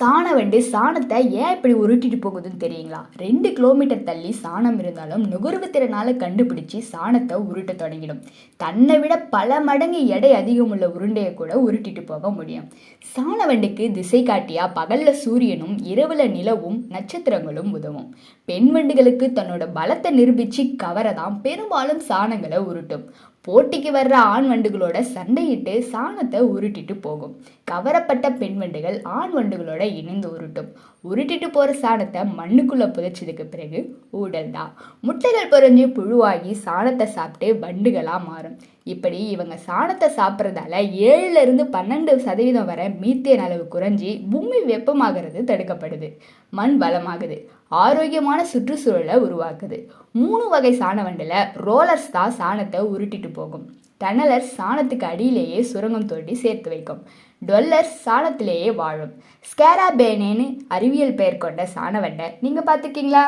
சாணவண்டு சாணத்தை ஏன் இப்படி உருட்டிட்டு போகுதுன்னு தெரியுங்களா? ரெண்டு கிலோமீட்டர் தள்ளி சாணம் இருந்தாலும் நுகர்வு திறனால கண்டுபிடிச்சு சாணத்தை உருட்ட தொடங்கிடும். தன்னை விட பல மடங்கு எடை அதிகமுள்ள உருண்டையை கூட உருட்டிட்டு போக முடியும். சாணவண்டுக்கு திசை காட்டியா பகல்ல சூரியனும் இரவுல நிலவும் நட்சத்திரங்களும் உதவும். பெண் வண்டுகளுக்கு தன்னோட பலத்தை நிரூபிச்சு கவரதான் பெரும்பாலும் சாணங்களை உருட்டும். போட்டிக்கு வர்ற ஆண் வண்டுகளோட சண்டையிட்டு சாணத்தை உருட்டிட்டு போகும். கவரப்பட்ட பெண் வண்டுகள் ஆண் வண்டுகளோட இணைந்து உருட்டும். உருட்டிட்டு போகிற சாணத்தை மண்ணுக்குள்ளே புதைச்சதுக்கு பிறகு ஊடல் தான். முட்டைகள் பொறிஞ்சு புழுவாகி சாணத்தை சாப்பிட்டு வண்டுகளாக மாறும். இப்படி இவங்க சாணத்தை சாப்பிட்றதால ஏழுலேருந்து பன்னெண்டு சதவீதம் வரை மீத்தேன் அளவு குறைஞ்சி பூமி வெப்பமாகிறது தடுக்கப்படுது. மண் வளமாகுது. ஆரோக்கியமான சுற்றுச்சூழலை உருவாக்குது. மூணு வகை சாண வண்டில் ரோலர்ஸ் தான் சாணத்தை உருட்டிட்டு போகும். டனலர் சாணத்துக்கு அடியிலேயே சுரங்கம் தோண்டி சேர்த்து வைக்கும். டொல்லர் சாணத்திலேயே வாழும். ஸ்கேராபேனேன்னு அறிவியல் பெயர் கொண்ட சாணவண்டை நீங்கள் பார்த்துருக்கீங்களா?